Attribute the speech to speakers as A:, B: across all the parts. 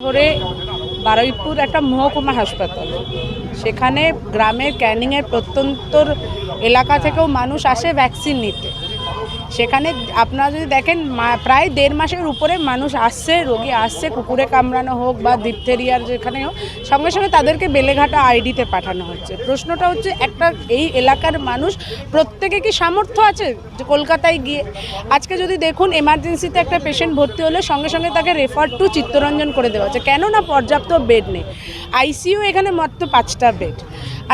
A: ধরে বারুইপুর একটা মহকুমা হাসপাতাল। সেখানে গ্রামের ক্যানিংয়ের প্রত্যন্তর এলাকা থেকেও মানুষ আসে ভ্যাকসিন নিতে। সেখানে আপনারা যদি দেখেন প্রায় দেড় মাসের উপরে মানুষ আসছে, রোগী আসছে, কুকুরে কামড়ানো হোক বা ডিপথেরিয়ার যেখানে হোক, সঙ্গে সঙ্গে তাদেরকে বেলেঘাটা আইডিতে পাঠানো হচ্ছে। প্রশ্নটা হচ্ছে, একটা এই এলাকার মানুষ প্রত্যেকে কি সামর্থ্য আছে যে কলকাতায় গিয়ে? আজকে যদি দেখুন এমার্জেন্সিতে একটা পেশেন্ট ভর্তি হলে সঙ্গে সঙ্গে তাকে রেফার টু চিত্তরঞ্জন করে দেওয়া হচ্ছে। কেন না পর্যাপ্ত বেড নেই। আইসিইউ এখানে মাত্র পাঁচটা বেড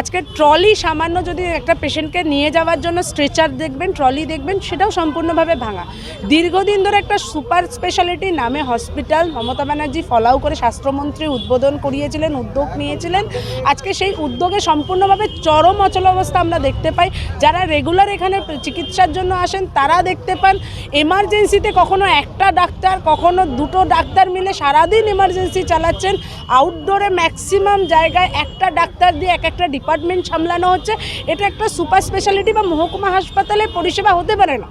A: আজকে ট্রলি সামান্য যদি একটা পেশেন্টকে নিয়ে যাওয়ার জন্য স্ট্রেচার দেখবেন, ট্রলি দেখবেন, সেটাও সম্পূর্ণভাবে ভাঙা। দীর্ঘদিন ধরে একটা সুপার স্পেশালিটি নামে হসপিটাল মমতা ব্যানার্জি ফলাও করে স্বাস্থ্যমন্ত্রী উদ্বোধন করিয়েছিলেন, উদ্যোগ নিয়েছিলেন। আজকে সেই উদ্যোগে সম্পূর্ণভাবে চরম অচল অবস্থা আমরা দেখতে পাই। যারা রেগুলার এখানে চিকিৎসার জন্য আসেন, তারা দেখতে পান, এমার্জেন্সিতে কখনো একটা ডাক্তার, কখনো দুটো ডাক্তার মিলে সারাদিন এমার্জেন্সি চালাচ্ছেন। আউটডোরে ম্যাক্সিমাম জায়গায় একটা ডাক্তার দিয়ে এক একটা ডিপার্টমেন্ট সামলানো হচ্ছে, এটা একটা সুপার স্পেশালিটি বা মহকুমা হাসপাতালে পরিষেবা হতে পারে না।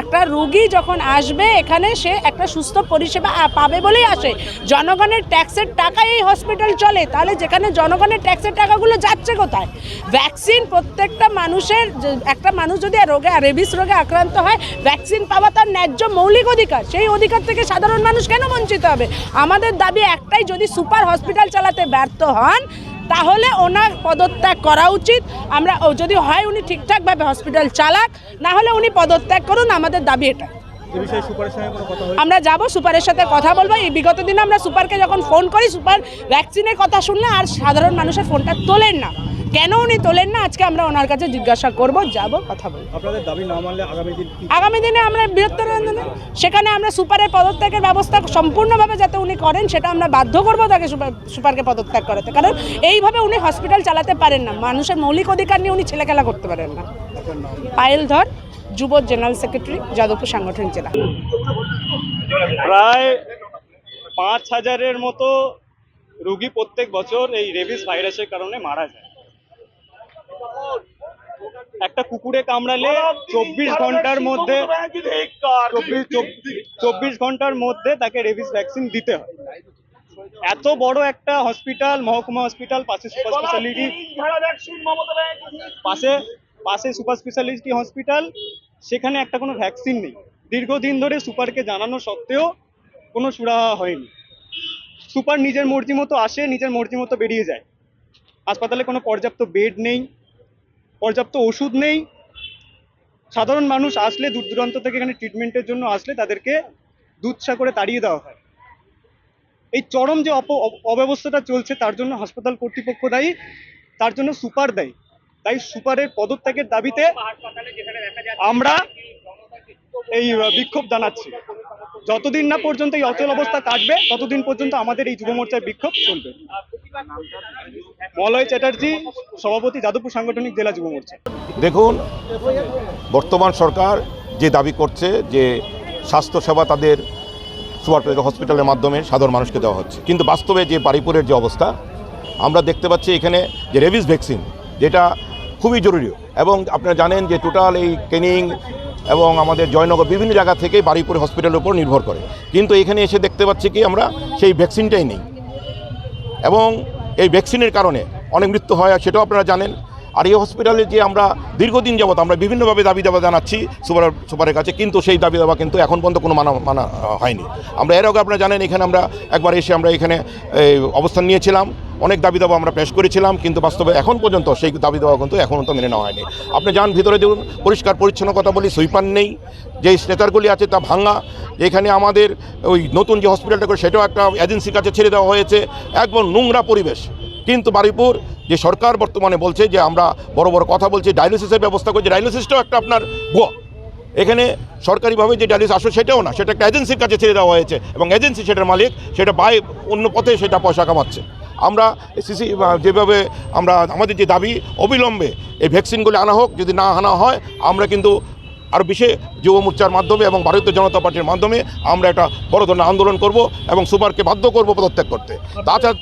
A: একটা রুগী যখন আসবে, এখানে সে একটা সুস্থ পরিষেবা পাবে বলেই আসে। জনগণের ট্যাক্সের টাকায় এই হসপিটাল চলে, তাহলে যেখানে জনগণের ট্যাক্সের টাকাগুলো যাচ্ছে কোথায়? ভ্যাকসিন প্রত্যেকটা মানুষের একটা মানুষ যদি রোগে, রেবিস রোগে আক্রান্ত হয়, ভ্যাকসিন পাওয়া তার ন্যায্য মৌলিক অধিকার। সেই অধিকার থেকে সাধারণ মানুষ কেন বঞ্চিত হবে? আমাদের দাবি একটাই, যদি সুপার হসপিটাল চালাতে ব্যর্থ হন তাহলে ওনার পদত্যাগ করা উচিত। আমরা ও যদি হয় উনি ঠিকঠাকভাবে হসপিটাল চালাক না হলে উনি পদত্যাগ করুন আমাদের দাবি এটা আমরা যাব সুপারের সাথে কথা বলব। এই বিগত দিনে আমরা সুপারকে যখন ফোন করি সুপার ভ্যাকসিনের কথা শুনলে আর সাধারণ মানুষের ফোনটা তোলেন না। কেন উনি তোলেন না? আজকে আমরা ওনার কাছে জিজ্ঞাসা করব যাব কথা বলব।
B: আপনাদের দাবি না মানলে আগামী দিন
A: আগামী দিনে আমরা বৃহত্তর আন্দোলনে সেখানে আমরা সুপারের পদত্যাগের ব্যবস্থা সম্পূর্ণভাবে যাতে উনি করেন সেটা আমরা বাধ্য করব তাকে সুপার সুপারকে পদত্যাগ করাতে। কারণ এইভাবে উনি হসপিটাল চালাতে পারেন না। মানুষের মৌলিক অধিকার নিয়ে উনি ছেলেখেলা করতে পারেন না। পায়েল ধর যুব জেনারেল সেক্রেটারি যাদবপুর সাংগঠনিক জেলা।
C: প্রায় পাঁচ হাজারের মতো রুগী প্রত্যেক বছর এই রেবিস ভাইরাসের কারণে মারা যায়। একটা কুকুরে কামড়ালে চব্বিশ ঘণ্টার মধ্যে চব্বিশ ঘণ্টার মধ্যে তাকে রেবিস ভ্যাকসিন দিতে হয়। এত বড় একটা হসপিটাল, মহকুমা হসপিটাল, পাশে সুপার স্পেশালিটি পাশে পাশে সুপার স্পেশালিটি হসপিটাল, সেখানে একটা কোনো ভ্যাকসিন নেই। দীর্ঘদিন ধরে সুপারকে জানানো সত্ত্বেও কোনো সুরাহা হয়নি। সুপার নিজের মর্জি মতো আসে, নিজের মর্জি মতো বেরিয়ে যায়। হাসপাতালে কোনো পর্যাপ্ত বেড নেই। পর্যাপ্ত ওষুধ নেই। সাধারণ মানুষ আসলে দূর দূরান্ত থেকে এখানে ট্রিটমেন্টের জন্য আসলে তাদেরকে দুধসা করে তাড়িয়ে দেওয়া হয়। এই চরম যে অপ অব্যবস্থাটা চলছে তার জন্য হাসপাতাল কর্তৃপক্ষ দায়ী, তার জন্য সুপার দায়ী। তাই সুপারের পদত্যাগের দাবিতে আমরা এই বিক্ষোভ জানাচ্ছি। যতদিন না পর্যন্ত এই অচল অবস্থা কাটবে, ততদিন পর্যন্ত আমাদের এই যুব মোর্চার বিক্ষোভ চলবে। মলয় চ্যাটার্জি, সভাপতি যাদবপুর সাংগঠনিক জেলা যুব মোর্চা।
D: দেখুন, বর্তমান সরকার যে দাবি করছে যে স্বাস্থ্যসেবা তাদের সুপার হসপিটালের মাধ্যমে সাধারণ মানুষকে দেওয়া হচ্ছে। কিন্তু বাস্তবে যে বারিপুরের যে অবস্থা, আমরা দেখতে পাচ্ছি এখানে যে রেবিস ভ্যাকসিন, যেটা খুবই জরুরি। এবং আপনারা জানেন যে টোটাল এই কেনিং এবং আমাদের জয়নগর বিভিন্ন জায়গা থেকে বারিপুর হসপিটালের উপর নির্ভর করে। কিন্তু এখানে এসে দেখতে পাচ্ছি কি আমরা সেই ভ্যাকসিনটাই নেই। এবং এই ভ্যাকসিনের কারণে অনেক মৃত্যু হয় সেটাও আপনারা জানেন। আর এই হসপিটালে যে আমরা দীর্ঘদিন যাবৎ আমরা বিভিন্নভাবে দাবি দাবা জানাচ্ছি সুপার সুপারের কাছে, কিন্তু সেই দাবি দাবা কিন্তু এখন পর্যন্ত কোনো মানা মানা হয়নি। আমরা এর আগে আপনারা জানেন, এখানে আমরা একবার এসে আমরা এখানে অবস্থান নিয়েছিলাম। অনেক দাবি দাবা আমরা পেশ করেছিলাম, কিন্তু বাস্তবে এখন পর্যন্ত সেই দাবি দাবা কিন্তু এখন পর্যন্ত মেনে নেওয়া হয়নি। আপনি যান, ভিতরে দেখুন, পরিষ্কার পরিচ্ছন্ন কথা বলি, সুইপার নেই। যে স্ট্রেচারগুলি আছে তা ভাঙা। এখানে আমাদের ওই নতুন যে হসপিটালটা করে, সেটাও একটা এজেন্সির কাছে ছেড়ে দেওয়া হয়েছে। একদম নোংরা পরিবেশ। কিন্তু বারুইপুর, যে সরকার বর্তমানে বলছে যে আমরা বড় বড় কথা বলছি, ডায়ালিসিসের ব্যবস্থা করছি। ডায়ালিসিসটাও একটা আপনার গোয়া এখানে সরকারিভাবে যে ডায়ালিসিস আসলে সেটাও না। সেটা একটা এজেন্সির কাছে ছেড়ে দেওয়া হয়েছে। এবং এজেন্সি সেটার মালিক, সেটা বাই অন্য পথে সেটা পয়সা কামাচ্ছে। আমরা সিসি যেভাবে আমরা, আমাদের যে দাবি অবিলম্বে এই ভ্যাকসিনগুলি আনা হোক, যদি না আনা হয়, আমরা কিন্তু আরও বিশেষ যুব মোর্চার মাধ্যমে এবং ভারতীয় জনতা পার্টির মাধ্যমে আমরা একটা বড় ধরনের আন্দোলন করব এবং সুপারকে বাধ্য করব পদত্যাগ করতে। তাছাড়া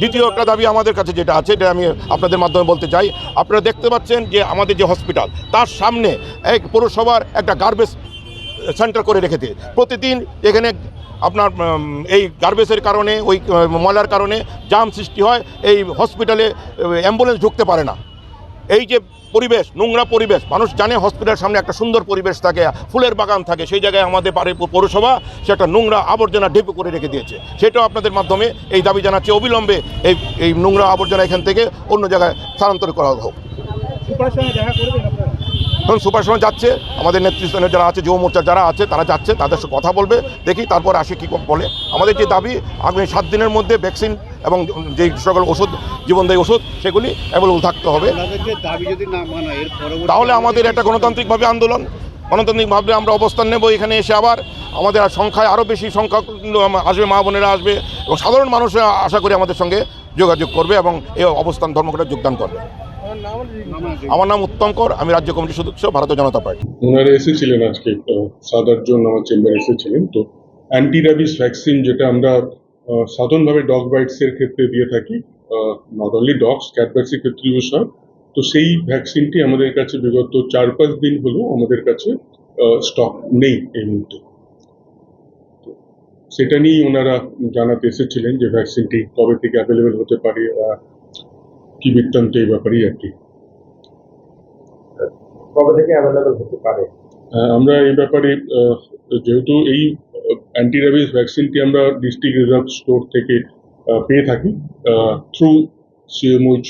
D: দ্বিতীয় একটা দাবি আমাদের কাছে যেটা আছে, এটা আমি আপনাদের মাধ্যমে বলতে চাই। আপনারা দেখতে পাচ্ছেন যে আমাদের যে হসপিটাল, তার সামনে এক পৌরসভার একটা গার্বেজ সেন্টার করে রেখেছে প্রতিদিন এখানে আপনার এই গার্বেজের কারণে, ওই ময়লার কারণে জাম সৃষ্টি হয়, এই হসপিটালে অ্যাম্বুলেন্স ঢুকতে পারে না। এই যে পরিবেশ, নোংরা পরিবেশ, মানুষ জানে হসপিটালের সামনে একটা সুন্দর পরিবেশ থাকে, ফুলের বাগান থাকে, সেই জায়গায় আমাদের পারে পৌরসভা, সে একটা নোংরা আবর্জনা ডেপো করে রেখে দিয়েছে। সেটাও আপনাদের মাধ্যমে এই দাবি জানাচ্ছে, অবিলম্বে এই এই নোংরা আবর্জনা এখান থেকে অন্য জায়গায় স্থানান্তর করা হোক। এখন সুপার সময় যাচ্ছে আমাদের নেতৃস্থানীয় যারা আছে যুব মোর্চার যারা আছে তারা যাচ্ছে তাদের সাথে কথা বলবে দেখি তারপর আসে কী বলে। আমাদের যে দাবি আগামী সাত দিনের মধ্যে ভ্যাকসিন এবং যে সকল ওষুধ জীবনদায়ী ওষুধ সেগুলি অ্যাভেলেবল থাকতে হবে। তাহলে আমাদের একটা গণতান্ত্রিকভাবে আন্দোলন। গণতান্ত্রিকভাবে আমরা অবস্থান নেব এখানে এসে আবার। আমাদের সংখ্যায় আরও বেশি সংখ্যা আসবে মা বোনেরা আসবে এবং সাধারণ মানুষ আশা করি আমাদের সঙ্গে যোগাযোগ করবে এবং এই অবস্থান ধর্মঘটে যোগদান করবে। আমার নাম উত্তম কর আমি রাজ্য কমিটির সদস্য ভারতীয় জনতা পার্টি।
E: ওনারা এসেছিলেন আজকে সাত আটজন আমার চেম্বারে এসেছিলেন। তো অ্যান্টি র্যাবিস ভ্যাকসিন যেটা আমরা সাধারণভাবে ডগ বাইটসের ক্ষেত্রে দিয়ে থাকি নট অনলি ডগস ক্যাটবাইটসের ক্ষেত্রে ইউজ হয় তো সেই ভ্যাকসিনটি আমাদের কাছে বিগত চার পাঁচ দিন হলো আমাদের কাছে স্টক নেই এই মুহূর্তে। তো সেটা নিয়েই ওনারা জানাতে এসেছিলেন যে ভ্যাকসিনটি কবে থেকে অ্যাভেলেবেল হতে পারে আর কি বৃত্তান্ত এই ব্যাপারেই আর কি
B: কবে থেকে অ্যাভেলেবেল হতে পারে
E: আহ, আমরা এই ব্যাপারে আহ, যেহেতু এই অ্যান্টি র্যাবিস ভ্যাকসিনটি আমরা ডিস্ট্রিক্ট রিজার্ভ স্টোর থেকে আহ, পেয়ে থাকি থ্রু সিএমওইচ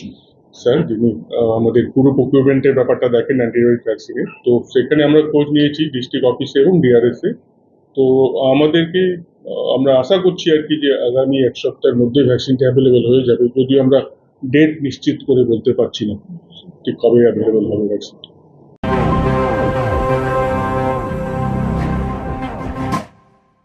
E: স্যার যিনি আহ, আমাদের পুরো প্রকিউরমেন্টের ব্যাপারটা দেখেন অ্যান্টি র্যাবিস ভ্যাকসিনের তো সেখানে আমরা খোঁজ নিয়েছি ডিস্ট্রিক্ট অফিসে এবং ডিআরএসে তো আমাদেরকে আহ, আমরা আশা করছি আর কি যে আগামী এক সপ্তাহের মধ্যে ভ্যাকসিনটা অ্যাভেলেবেল হয়ে যাবে যদিও আমরা ডেট নিশ্চিত করে বলতে পারছি না ঠিক কবে অ্যাভেলেবেল হবে ভ্যাকসিনটা